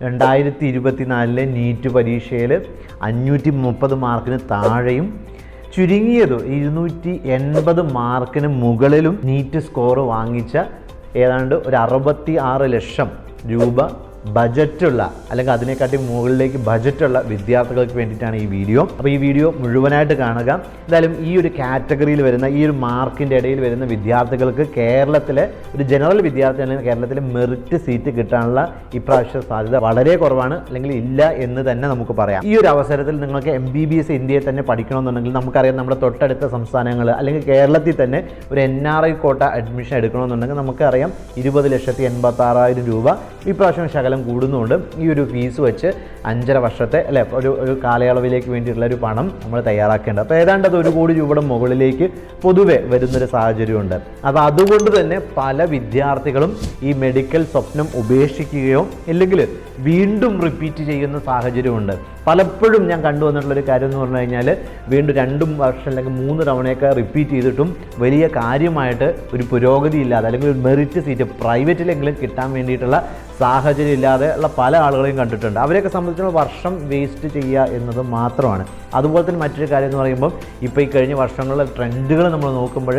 രണ്ടായിരത്തി ഇരുപത്തിനാലിലെ നീറ്റ് പരീക്ഷയിൽ അഞ്ഞൂറ്റി മുപ്പത് മാർക്കിന് താഴെയും ചുരുങ്ങിയത് ഇരുന്നൂറ്റി എൺപത് മാർക്കിന് മുകളിലും നീറ്റ് സ്കോർ വാങ്ങിച്ച ഏതാണ്ട് ഒരു അറുപത്തി ആറ് ലക്ഷം രൂപ ബജറ്റുള്ള അല്ലെങ്കിൽ അതിനെക്കാട്ടി മുകളിലേക്ക് ബജറ്റുള്ള വിദ്യാർത്ഥികൾക്ക് വേണ്ടിയിട്ടാണ് ഈ വീഡിയോ അപ്പോൾ ഈ വീഡിയോ മുഴുവനായിട്ട് കാണുക. എന്തായാലും ഈ ഒരു കാറ്റഗറിയിൽ വരുന്ന ഈ ഒരു മാർക്കിന്റെ ഇടയിൽ വരുന്ന വിദ്യാർത്ഥികൾക്ക് കേരളത്തിലെ ഒരു ജനറൽ വിദ്യാർത്ഥി അല്ലെങ്കിൽ കേരളത്തിലെ മെറിറ്റ് സീറ്റ് കിട്ടാനുള്ള ഇപ്രാവശ്യ സാധ്യത വളരെ കുറവാണ്. അല്ലെങ്കിൽ ഇല്ല എന്ന് തന്നെ നമുക്ക് പറയാം. ഈ ഒരു അവസരത്തിൽ നിങ്ങൾക്ക് എം ബി ബി എസ് ഇന്ത്യയിൽ തന്നെ പഠിക്കണമെന്നുണ്ടെങ്കിൽ നമുക്കറിയാം നമ്മുടെ തൊട്ടടുത്ത സംസ്ഥാനങ്ങൾ അല്ലെങ്കിൽ കേരളത്തിൽ തന്നെ ഒരു N R I quota admission എടുക്കണമെന്നുണ്ടെങ്കിൽ നമുക്കറിയാം ഇരുപത് ലക്ഷത്തി എൺപത്തി ആറായിരം രൂപ. ഇപ്രാവശ്യം ശകലം കൂടുന്നുണ്ട് ഈ ഒരു ഫീസ് വെച്ച് അഞ്ചര വർഷത്തെ അല്ലെ ഒരു ഒരു കാലയളവിലേക്ക് വേണ്ടിയിട്ടുള്ള ഒരു പണം നമ്മൾ തയ്യാറാക്കേണ്ടത്. അപ്പോൾ ഏതാണ്ട് അത് ഒരു കോടി രൂപയുടെ മുകളിലേക്ക് പൊതുവെ വരുന്നൊരു സാഹചര്യമുണ്ട്. അപ്പോൾ അതുകൊണ്ട് തന്നെ പല വിദ്യാർത്ഥികളും ഈ മെഡിക്കൽ സ്വപ്നം ഉപേക്ഷിക്കുകയോ അല്ലെങ്കിൽ വീണ്ടും റിപ്പീറ്റ് ചെയ്യുന്ന സാഹചര്യമുണ്ട്. പലപ്പോഴും ഞാൻ കണ്ടുവന്നിട്ടുള്ള ഒരു കാര്യം എന്ന് പറഞ്ഞു കഴിഞ്ഞാൽ വീണ്ടും രണ്ടും വർഷം അല്ലെങ്കിൽ മൂന്ന് തവണയൊക്കെ റിപ്പീറ്റ് ചെയ്തിട്ടും വലിയ കാര്യമായിട്ട് ഒരു പുരോഗതി ഇല്ലാതെ അല്ലെങ്കിൽ ഒരു മെറിറ്റ് സീറ്റ് പ്രൈവറ്റിലെങ്കിലും കിട്ടാൻ വേണ്ടിയിട്ടുള്ള സാഹചര്യം ഇല്ലാതെ ഉള്ള പല ആളുകളെയും കണ്ടിട്ടുണ്ട്. അവരെയൊക്കെ സംബന്ധിച്ചിടത്തോളം വർഷം വേസ്റ്റ് ചെയ്യുക എന്നത് മാത്രമാണ്. അതുപോലെ തന്നെ മറ്റൊരു കാര്യം എന്ന് പറയുമ്പോൾ ഇപ്പോൾ ഈ കഴിഞ്ഞ വർഷങ്ങളിലെ ട്രെൻഡുകൾ നമ്മൾ നോക്കുമ്പോൾ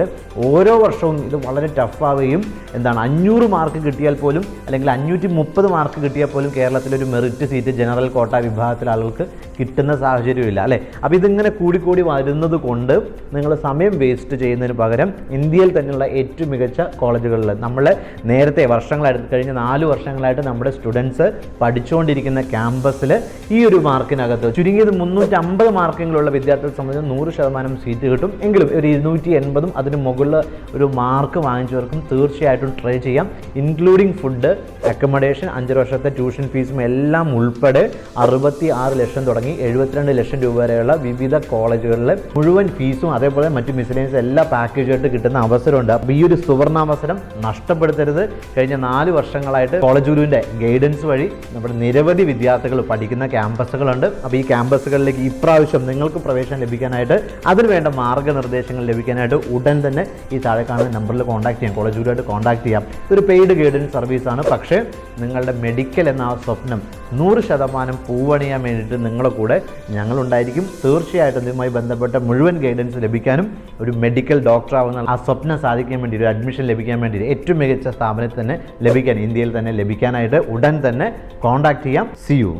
ഓരോ വർഷവും ഇത് വളരെ ടഫാവുകയും എന്താണ് അഞ്ഞൂറ് മാർക്ക് കിട്ടിയാൽ പോലും അല്ലെങ്കിൽ അഞ്ഞൂറ്റി മുപ്പത് മാർക്ക് കിട്ടിയാൽ പോലും കേരളത്തിലൊരു മെറിറ്റ് സീറ്റ് ജനറൽ കോട്ട വിഭാഗത്തിലെ ആളുകൾക്ക് കിട്ടുന്ന സാഹചര്യമില്ല അല്ലേ? അപ്പോൾ ഇതിങ്ങനെ കൂടിക്കൂടി വരുന്നത് കൊണ്ട് നിങ്ങൾ സമയം വേസ്റ്റ് ചെയ്യുന്നതിന് പകരം ഇന്ത്യയിൽ തന്നെയുള്ള ഏറ്റവും മികച്ച കോളേജുകളിൽ നമ്മൾ നേരത്തെ വർഷങ്ങളായിട്ട് കഴിഞ്ഞ നാല് വർഷങ്ങളായിട്ട് നമ്മുടെ സ്റ്റുഡൻസ് പഠിച്ചുകൊണ്ടിരിക്കുന്ന ക്യാമ്പസിൽ ഈ ഒരു മാർക്കിനകത്ത് ചുരുങ്ങിയത് മുന്നൂറ്റമ്പത് മാർക്കെങ്കിലുള്ള വിദ്യാർത്ഥികളെ സംബന്ധിച്ച് നൂറ് ശതമാനം സീറ്റ് കിട്ടും. എങ്കിലും ഒരു ഇരുന്നൂറ്റി എൺപതും അതിന് മുകളിൽ ഒരു മാർക്ക് വാങ്ങിച്ചവർക്കും തീർച്ചയായിട്ടും ട്രൈ ചെയ്യാം. ഇൻക്ലൂഡിങ് ഫുഡ് അക്കോമഡേഷൻ അഞ്ചര വർഷത്തെ ട്യൂഷൻ ഫീസും എല്ലാം ഉൾപ്പെടെ അറുപത്തി ആറ് ലക്ഷം തുടങ്ങി എഴുപത്തിരണ്ട് ലക്ഷം രൂപ വരെയുള്ള വിവിധ കോളേജുകളിലെ മുഴുവൻ ഫീസും അതേപോലെ മറ്റു മിസ്ലേനിയസ് എല്ലാ പാക്കേജുമായിട്ട് കിട്ടുന്ന അവസരമുണ്ട്. അപ്പോൾ ഈ ഒരു സുവർണാവസരം നഷ്ടപ്പെടുത്തരുത്. കഴിഞ്ഞ നാല് വർഷങ്ങളായിട്ട് കോളേജ് ഗുരുവിന്റെ ഗൈഡൻസ് വഴി നമ്മുടെ നിരവധി വിദ്യാർത്ഥികൾ പഠിക്കുന്ന ക്യാമ്പസുകളുണ്ട്. അപ്പോൾ ഈ ക്യാമ്പസുകളിലേക്ക് ഇപ്രാവശ്യം നിങ്ങൾക്ക് പ്രവേശനം ലഭിക്കാനായിട്ട് അതിനുവേണ്ട മാർഗനിർദ്ദേശങ്ങൾ ലഭിക്കാനായിട്ട് ഉടൻ തന്നെ ഈ താഴെ കാണുന്ന നമ്പറിൽ കോൺടാക്ട് ചെയ്യാം. കോളേജ് ഗുരുവായിട്ട് കോൺടാക്ട് ചെയ്യാം. ഇതൊരു പെയ്ഡ് ഗൈഡൻസ് സർവീസാണ് പക്ഷേ നിങ്ങളുടെ മെഡിക്കൽ എന്ന ആ സ്വപ്നം നൂറ് ശതമാനം പൂവണിയാൻ വേണ്ടിയിട്ട് നിങ്ങളുടെ കൂടെ ഞങ്ങളുണ്ടായിരിക്കും. തീർച്ചയായിട്ടും ഇതുമായി ബന്ധപ്പെട്ട മുഴുവൻ ഗൈഡൻസ് ലഭിക്കാനും ഒരു മെഡിക്കൽ ഡോക്ടർ ആവുന്ന ആ സ്വപ്നം സാധിക്കാൻ വേണ്ടി ഒരു അഡ്മിഷൻ ലഭിക്കാൻ വേണ്ടി ഏറ്റവും മികച്ച സ്ഥാപനത്തിൽ തന്നെ ലഭിക്കാൻ ഇന്ത്യയിൽ തന്നെ ലഭിക്കാനായിട്ട് ഉടൻ തന്നെ കോൺടാക്ട് ചെയ്യാം. C U